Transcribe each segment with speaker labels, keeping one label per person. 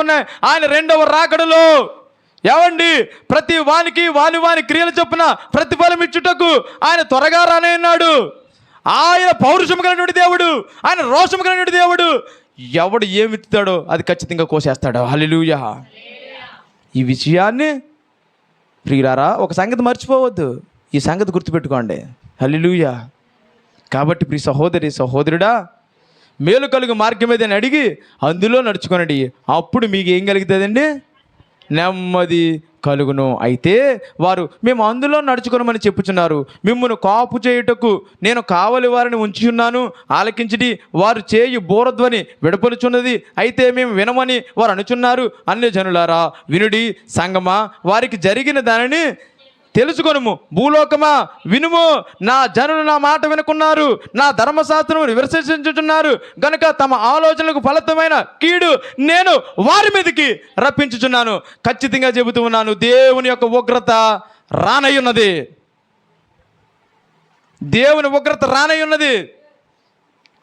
Speaker 1: ఉన్నాయి ఆయన రెండవ రాకడలో. ఏమండి ప్రతి వానికి వాని వాని క్రియలు చొప్పున ప్రతిఫలం ఇచ్చుటకు ఆయన త్వరగా రానే ఉన్నాడు. ఆయన పౌరుషం కలిగినటువంటి దేవుడు ఆయన రోషం కలిగినటువంటి దేవుడు. ఎవడు ఏమి విత్తుతాడో అది ఖచ్చితంగా కోసేస్తాడు. హలిలుయ ఈ విషయాన్ని ప్రియురారా ఒక సంగతి మర్చిపోవద్దు. ఈ సంగతి గుర్తుపెట్టుకోండి. హలిలుయ కాబట్టి ప్రియ సహోదరి సహోదరుడా మేలు కలుగు మార్గం ఏదని అడిగి అందులో నడుచుకొనండి. అప్పుడు మీకు ఏం కలుగుతుందండి? నెమ్మది కలుగును. అయితే వారు మేము అందులో నడుచుకోనమని చెప్పుచున్నారు. మిమ్మల్ని కాపు చేయుటకు నేను కావలి వారిని ఉంచుచున్నాను ఆలకించిటి ఆలకించిడి వారు చేయి బోరధ్వని విడపలుచున్నది. అయితే మేము వినమని వారు అనుచున్నారు. అన్య జనులారా వినుడి సంగమా వారికి జరిగిన దానిని తెలుసుకొనుము. భూలోకమా వినుము. నా జనులు నా మాట వినుకున్నారు. నా ధర్మశాస్త్రం విమర్శించుచున్నారు గనుక తమ ఆలోచనలకు ఫలితమైన కీడు నేను వారి మీదకి రప్పించుచున్నాను. ఖచ్చితంగా చెబుతూ ఉన్నాను దేవుని యొక్క ఉగ్రత రానయ్యున్నది దేవుని ఉగ్రత రానయ్యున్నది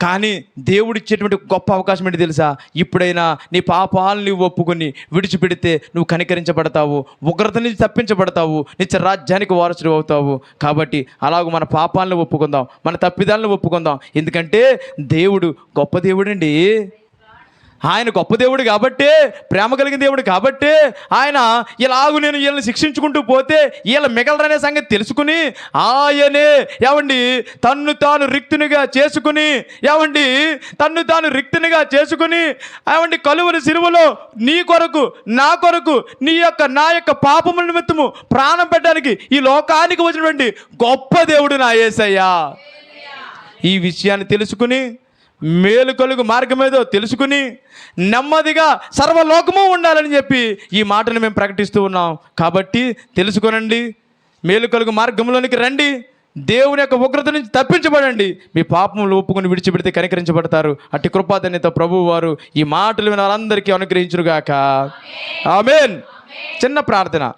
Speaker 1: కానీ దేవుడిచ్చేటువంటి గొప్ప అవకాశం ఏంటి తెలుసా? ఇప్పుడైనా నీ పాపాలని ఒప్పుకొని విడిచిపెడితే నువ్వు కనికరించబడతావు ఉగ్రత నుంచి తప్పించబడతావు నిత్య రాజ్యానికి వారసుడు అవుతావు. కాబట్టి అలాగూ మన పాపాలను ఒప్పుకుందాం మన తప్పిదాలను ఒప్పుకుందాం. ఎందుకంటే దేవుడు గొప్ప దేవుడండి. ఆయన గొప్ప దేవుడు కాబట్టే ప్రేమ కలిగిన దేవుడు కాబట్టే ఆయన ఇలాగు నేను వీళ్ళని శిక్షించుకుంటూ పోతే వీళ్ళ మిగలరనే సంగతి తెలుసుకుని ఆయనే ఏమండి తన్ను తాను రిక్తునిగా చేసుకుని ఏమండి తన్ను తాను రిక్తునిగా చేసుకుని ఏమండి కలువని సిరువలో నీ కొరకు నా కొరకు నీ యొక్క నా యొక్క పాపముల నిమిత్తము ప్రాణం పెట్టడానికి ఈ లోకానికి వచ్చినటువంటి గొప్ప దేవుడు నా ఏసయ్యా ఈ విషయాన్ని తెలుసుకుని మేలు కలుగు మార్గమేదో తెలుసుకుని నెమ్మదిగా సర్వలోకము ఉండాలని చెప్పి ఈ మాటను మేము ప్రకటిస్తూ ఉన్నాం. కాబట్టి తెలుసుకొనండి మేలు కలుగు మార్గంలోనికి రండి. దేవుని యొక్క ఉగ్రత నుంచి తప్పించబడండి. మీ పాపములు ఒప్పుకొని విడిచిపెడితే కనికరించబడతారు. అట్టి కృపాధన్యత ప్రభు వారు ఈ మాటలు విన వారందరికీ అనుగ్రహించురుగాక ఆమెన్. చిన్న ప్రార్థన.